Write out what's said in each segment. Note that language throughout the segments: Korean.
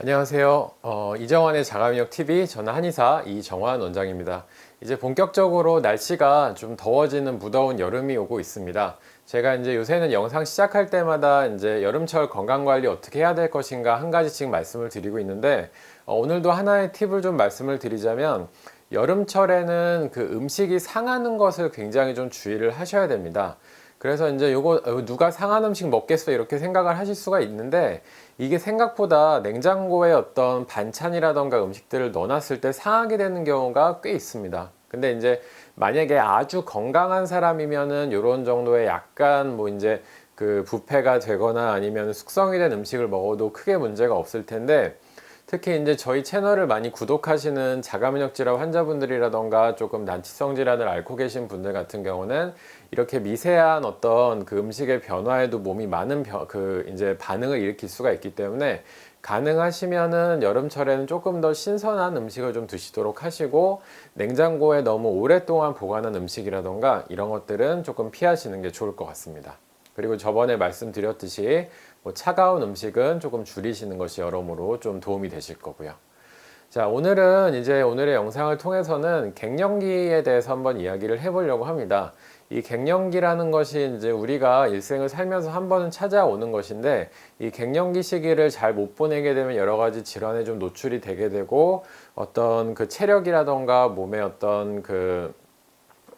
안녕하세요. 어, 이정환의 자가면역 TV 저는 한의사 이정환 원장입니다. 이제 본격적으로 날씨가 좀 더워지는 무더운 여름이 오고 있습니다. 제가 이제 요새는 영상 시작할 때마다 이제 여름철 건강 관리 어떻게 해야 될 것인가 한 가지씩 말씀을 드리고 있는데 어, 오늘도 하나의 팁을 좀 말씀을 드리자면 여름철에는 그 음식이 상하는 것을 굉장히 좀 주의를 하셔야 됩니다. 그래서 이제 요거 어, 누가 상한 음식 먹겠어 이렇게 생각을 하실 수가 있는데 이게 생각보다 냉장고에 어떤 반찬이라던가 음식들을 넣어놨을 때 상하게 되는 경우가 꽤 있습니다. 근데 이제 만약에 아주 건강한 사람이면은 요런 정도의 약간 뭐 이제 그 부패가 되거나 아니면 숙성이 된 음식을 먹어도 크게 문제가 없을 텐데 특히 이제 저희 채널을 많이 구독하시는 자가면역 질환 환자분들이라던가 조금 난치성 질환을 앓고 계신 분들 같은 경우는 이렇게 미세한 어떤 그 음식의 변화에도 몸이 많은 변- 그 이제 반응을 일으킬 수가 있기 때문에 가능하시면은 여름철에는 조금 더 신선한 음식을 좀 드시도록 하시고 냉장고에 너무 오랫동안 보관한 음식이라던가 이런 것들은 조금 피하시는 게 좋을 것 같습니다. 그리고 저번에 말씀드렸듯이 뭐 차가운 음식은 조금 줄이시는 것이 여러모로 좀 도움이 되실 거고요. 자, 오늘은 이제 오늘의 영상을 통해서는 갱년기에 대해서 한번 이야기를 해보려고 합니다. 이 갱년기라는 것이 이제 우리가 일생을 살면서 한 번은 찾아오는 것인데 이 갱년기 시기를 잘 못 보내게 되면 여러 가지 질환에 좀 노출이 되게 되고 어떤 그 체력이라던가 몸의 어떤 그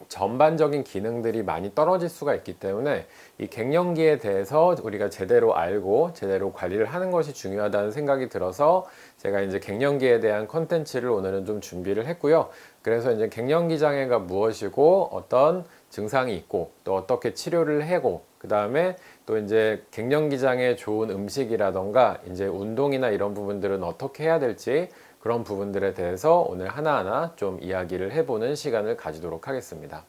전반적인 기능들이 많이 떨어질 수가 있기 때문에 이 갱년기에 대해서 우리가 제대로 알고 제대로 관리를 하는 것이 중요하다는 생각이 들어서 제가 이제 갱년기에 대한 컨텐츠를 오늘은 좀 준비를 했고요. 그래서 이제 갱년기 장애가 무엇이고 어떤 증상이 있고 또 어떻게 치료를 하고 그 다음에 또 이제 갱년기 장애 좋은 음식이라던가 이제 운동이나 이런 부분들은 어떻게 해야 될지 그런 부분들에 대해서 오늘 하나하나 좀 이야기를 해보는 시간을 가지도록 하겠습니다.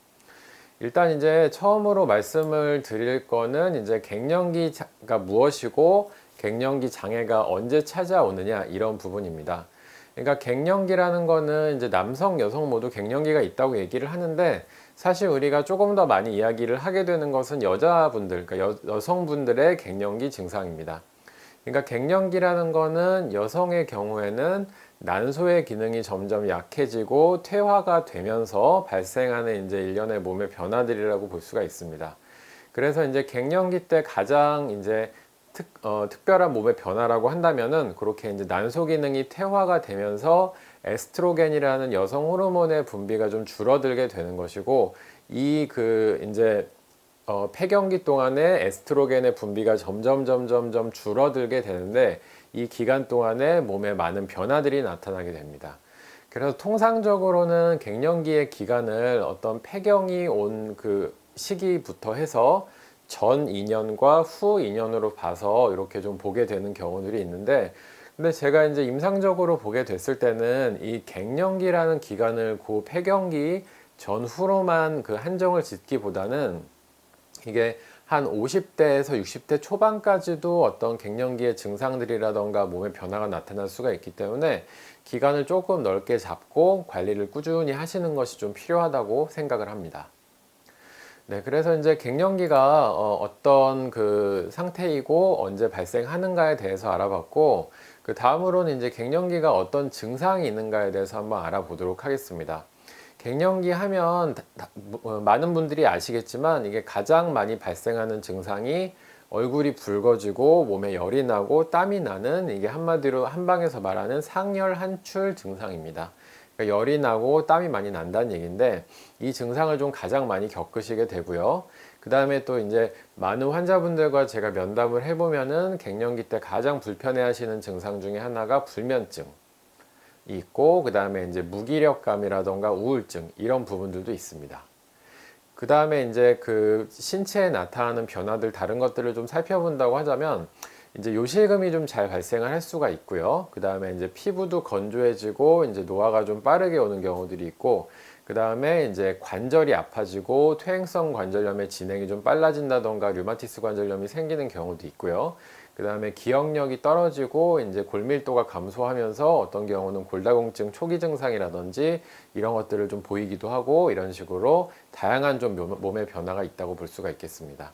일단 이제 처음으로 말씀을 드릴 거는 이제 갱년기가 무엇이고 갱년기 장애가 언제 찾아오느냐 이런 부분입니다. 그러니까 갱년기라는 거는 이제 남성, 여성 모두 갱년기가 있다고 얘기를 하는데 사실 우리가 조금 더 많이 이야기를 하게 되는 것은 여자분들, 그러니까 여, 여성분들의 갱년기 증상입니다. 그러니까 갱년기라는 거는 여성의 경우에는 난소의 기능이 점점 약해지고 퇴화가 되면서 발생하는 이제 일련의 몸의 변화들이라고 볼 수가 있습니다. 그래서 이제 갱년기 때 가장 이제 특, 어, 특별한 몸의 변화라고 한다면은 그렇게 이제 난소 기능이 퇴화가 되면서 에스트로겐이라는 여성 호르몬의 분비가 좀 줄어들게 되는 것이고 이 그 이제 어, 폐경기 동안에 에스트로겐의 분비가 점점 점점 점 줄어들게 되는데 이 기간 동안에 몸에 많은 변화들이 나타나게 됩니다. 그래서 통상적으로는 갱년기의 기간을 어떤 폐경이 온 그 시기부터 해서 전 2년과 후 2년으로 봐서 이렇게 좀 보게 되는 경우들이 있는데 근데 제가 이제 임상적으로 보게 됐을 때는 이 갱년기라는 기간을 고 폐경기 전후로만 그 한정을 짓기보다는 이게 한 50대에서 60대 초반까지도 어떤 갱년기의 증상들이라던가 몸의 변화가 나타날 수가 있기 때문에 기간을 조금 넓게 잡고 관리를 꾸준히 하시는 것이 좀 필요하다고 생각을 합니다. 네, 그래서 이제 갱년기가 어, 떤그 상태이고 언제 발생하는가에 대해서 알아봤고 그 다음으로는 이제 갱년기가 어떤 증상이 있는가에 대해서 한번 알아보도록 하겠습니다. 갱년기 하면 다- 다- 어, 많은 분들이 아시겠지만 이게 가장 많이 발생하는 증상이 얼굴이 붉어지고 몸에 열이 나고 땀이 나는 이게 한마디로 한방에서 말하는 상열 한출 증상입니다. 그러니까 열이 나고 땀이 많이 난다는 얘기인데 이 증상을 좀 가장 많이 겪으시게 되고요. 그 다음에 또 이제 많은 환자분들과 제가 면담을 해보면은 갱년기 때 가장 불편해하시는 증상 중에 하나가 불면증. 있고 그 다음에 이제 무기력감이라던가 우울증 이런 부분들도 있습니다. 그 다음에 이제 그 신체에 나타나는 변화들 다른 것들을 좀 살펴본다고 하자면 이제 요실금이 좀 잘 발생을 할 수가 있고요. 그 다음에 이제 피부도 건조해지고 이제 노화가 좀 빠르게 오는 경우들이 있고 그 다음에 이제 관절이 아파지고 퇴행성 관절염의 진행이 좀 빨라진다던가 류마티스 관절염이 생기는 경우도 있고요. 그 다음에 기억력이 떨어지고 이제 골밀도가 감소하면서 어떤 경우는 골다공증 초기 증상이라든지 이런 것들을 좀 보이기도 하고 이런 식으로 다양한 좀 몸- 몸의 변화가 있다고 볼 수가 있겠습니다.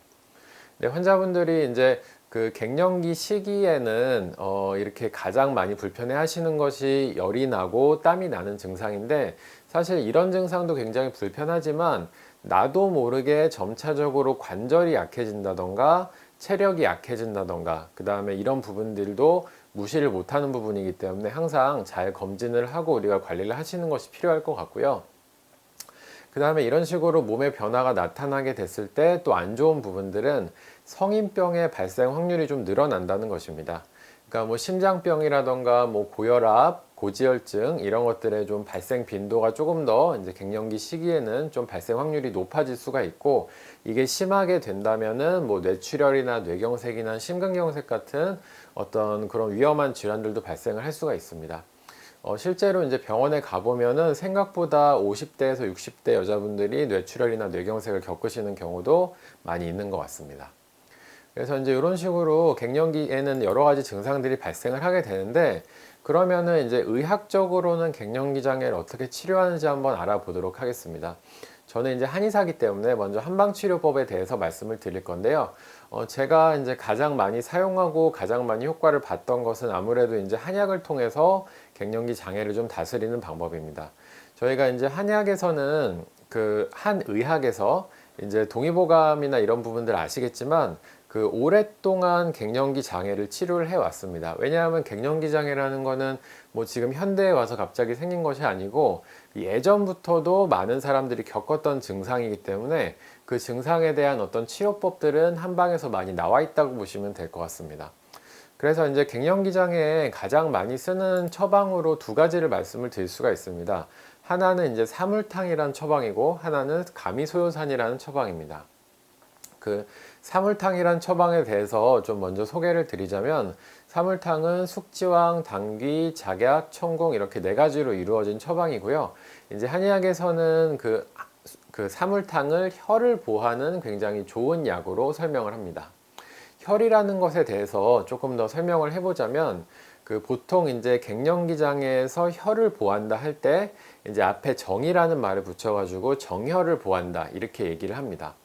네, 환자분들이 이제 그 갱년기 시기에는 어, 이렇게 가장 많이 불편해 하시는 것이 열이 나고 땀이 나는 증상인데 사실 이런 증상도 굉장히 불편하지만 나도 모르게 점차적으로 관절이 약해진다던가 체력이 약해진다던가 그 다음에 이런 부분들도 무시를 못하는 부분이기 때문에 항상 잘 검진을 하고 우리가 관리를 하시는 것이 필요할 것 같고요. 그 다음에 이런 식으로 몸의 변화가 나타나게 됐을 때 또 안 좋은 부분들은 성인병의 발생 확률이 좀 늘어난다는 것입니다. 그러니까 뭐 심장병이라던가 뭐 고혈압, 고지혈증 이런 것들의 좀 발생 빈도가 조금 더 이제 갱년기 시기에는 좀 발생 확률이 높아질 수가 있고 이게 심하게 된다면은 뭐 뇌출혈이나 뇌경색이나 심근경색 같은 어떤 그런 위험한 질환들도 발생을 할 수가 있습니다. 어, 실제로 이제 병원에 가보면은 생각보다 50대에서 60대 여자분들이 뇌출혈이나 뇌경색을 겪으시는 경우도 많이 있는 것 같습니다. 그래서 이제 이런 식으로 갱년기에는 여러 가지 증상들이 발생을 하게 되는데 그러면은 이제 의학적으로는 갱년기 장애를 어떻게 치료하는지 한번 알아보도록 하겠습니다. 저는 이제 한의사기 때문에 먼저 한방치료법에 대해서 말씀을 드릴 건데요. 어, 제가 이제 가장 많이 사용하고 가장 많이 효과를 봤던 것은 아무래도 이제 한약을 통해서 갱년기 장애를 좀 다스리는 방법입니다. 저희가 이제 한약에서는 그 한의학에서 이제 동의보감이나 이런 부분들 아시겠지만 그 오랫동안 갱년기 장애를 치료를 해 왔습니다. 왜냐하면 갱년기 장애라는 거는 뭐 지금 현대에 와서 갑자기 생긴 것이 아니고 예전부터도 많은 사람들이 겪었던 증상이기 때문에 그 증상에 대한 어떤 치료법들은 한방에서 많이 나와 있다고 보시면 될 것 같습니다. 그래서 이제 갱년기 장애에 가장 많이 쓰는 처방으로 두 가지를 말씀을 드릴 수가 있습니다. 하나는 이제 사물탕이라는 처방이고 하나는 가미소요산이라는 처방입니다. 그 사물탕이란 처방에 대해서 좀 먼저 소개를 드리자면 사물탕은 숙지왕, 당귀, 작약, 천공 이렇게 네 가지로 이루어진 처방이고요. 이제 한의학에서는 그, 그 사물탕을 혈을 보하는 굉장히 좋은 약으로 설명을 합니다. 혈이라는 것에 대해서 조금 더 설명을 해보자면 그 보통 이제 갱년기장에서 혈을 보한다 할 때 이제 앞에 정이라는 말을 붙여가지고 정혈을 보한다 이렇게 얘기를 합니다.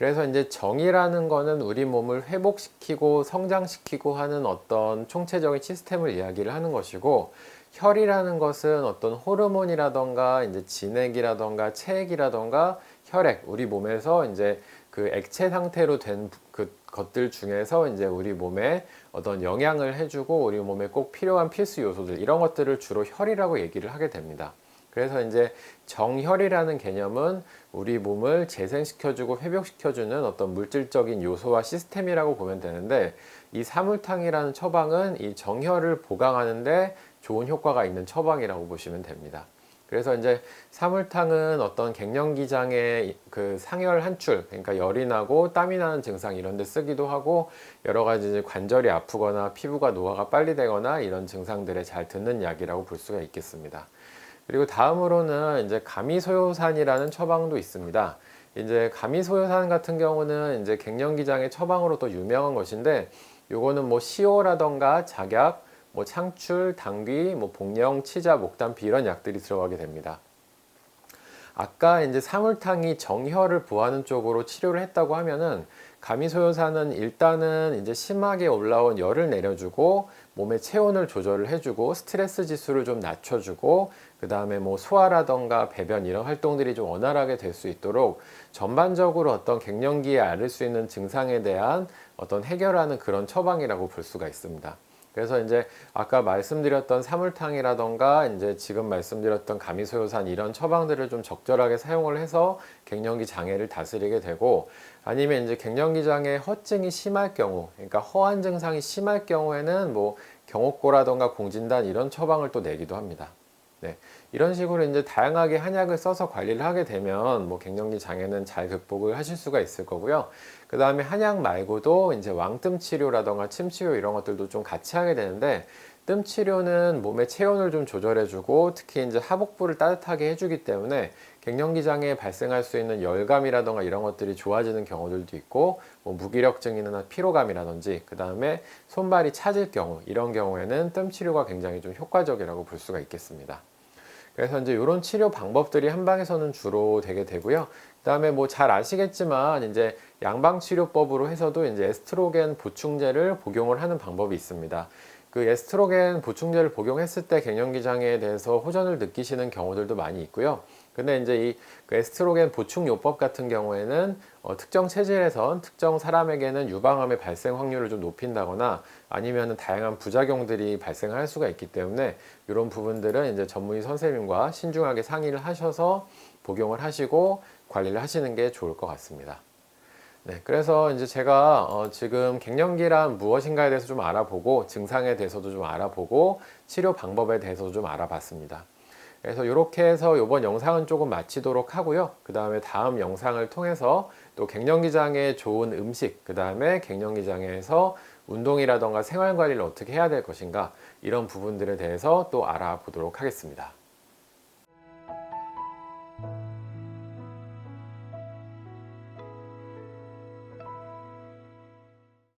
그래서 이제 정이라는 거는 우리 몸을 회복시키고 성장시키고 하는 어떤 총체적인 시스템을 이야기를 하는 것이고 혈이라는 것은 어떤 호르몬이라던가 이제 진액이라던가 체액이라던가 혈액 우리 몸에서 이제 그 액체 상태로 된 그 것들 중에서 이제 우리 몸에 어떤 영향을 해주고 우리 몸에 꼭 필요한 필수 요소들 이런 것들을 주로 혈이라고 얘기를 하게 됩니다. 그래서 이제 정혈이라는 개념은 우리 몸을 재생시켜주고 회복시켜주는 어떤 물질적인 요소와 시스템이라고 보면 되는데 이 사물탕이라는 처방은 이 정혈을 보강하는데 좋은 효과가 있는 처방이라고 보시면 됩니다. 그래서 이제 사물탕은 어떤 갱년기장의 그 상열 한출, 그러니까 열이 나고 땀이 나는 증상 이런 데 쓰기도 하고 여러 가지 관절이 아프거나 피부가 노화가 빨리 되거나 이런 증상들에 잘 듣는 약이라고 볼 수가 있겠습니다. 그리고 다음으로는 이제 가미소요산이라는 처방도 있습니다. 이제 가미소요산 같은 경우는 이제 갱년기장의 처방으로 또 유명한 것인데 요거는 뭐 시오라던가 작약, 뭐 창출, 당귀, 뭐 복령, 치자, 목단피 이런 약들이 들어가게 됩니다. 아까 이제 사물탕이 정혈을 보하는 쪽으로 치료를 했다고 하면은 가미소요산은 일단은 이제 심하게 올라온 열을 내려주고 몸의 체온을 조절을 해주고 스트레스 지수를 좀 낮춰주고 그 다음에 뭐 소화라던가 배변 이런 활동들이 좀 원활하게 될 수 있도록 전반적으로 어떤 갱년기에 앓을 수 있는 증상에 대한 어떤 해결하는 그런 처방이라고 볼 수가 있습니다. 그래서 이제 아까 말씀드렸던 사물탕이라던가 이제 지금 말씀드렸던 가미소요산 이런 처방들을 좀 적절하게 사용을 해서 갱년기 장애를 다스리게 되고 아니면 이제 갱년기 장애 허증이 심할 경우 그러니까 허한 증상이 심할 경우에는 뭐 경옥고라던가 공진단 이런 처방을 또 내기도 합니다. 네. 이런 식으로 이제 다양하게 한약을 써서 관리를 하게 되면 뭐 갱년기 장애는 잘 극복을 하실 수가 있을 거고요. 그 다음에 한약 말고도 이제 왕뜸 치료라던가 침 치료 이런 것들도 좀 같이 하게 되는데 뜸 치료는 몸의 체온을 좀 조절해주고 특히 이제 하복부를 따뜻하게 해주기 때문에 갱년기 장애에 발생할 수 있는 열감이라던가 이런 것들이 좋아지는 경우들도 있고 뭐 무기력증이나 피로감이라든지 그 다음에 손발이 차질 경우 이런 경우에는 뜸 치료가 굉장히 좀 효과적이라고 볼 수가 있겠습니다. 그래서 이제 이런 치료 방법들이 한방에서는 주로 되게 되고요. 그다음에 뭐 잘 아시겠지만 이제 양방 치료법으로 해서도 이제 에스트로겐 보충제를 복용을 하는 방법이 있습니다. 그 에스트로겐 보충제를 복용했을 때 갱년기 장애에 대해서 호전을 느끼시는 경우들도 많이 있고요. 근데 이제 이 그 에스트로겐 보충 요법 같은 경우에는 어, 특정 체질에선 특정 사람에게는 유방암의 발생 확률을 좀 높인다거나 아니면은 다양한 부작용들이 발생할 수가 있기 때문에 이런 부분들은 이제 전문의 선생님과 신중하게 상의를 하셔서 복용을 하시고 관리를 하시는 게 좋을 것 같습니다. 네, 그래서 이제 제가 어, 지금 갱년기란 무엇인가에 대해서 좀 알아보고 증상에 대해서도 좀 알아보고 치료 방법에 대해서도 좀 알아봤습니다. 그래서 이렇게 해서 이번 영상은 조금 마치도록 하고요. 그 다음에 다음 영상을 통해서 또 갱년기장에 좋은 음식, 그 다음에 갱년기장에서 운동이라던가 생활 관리를 어떻게 해야 될 것인가 이런 부분들에 대해서 또 알아보도록 하겠습니다.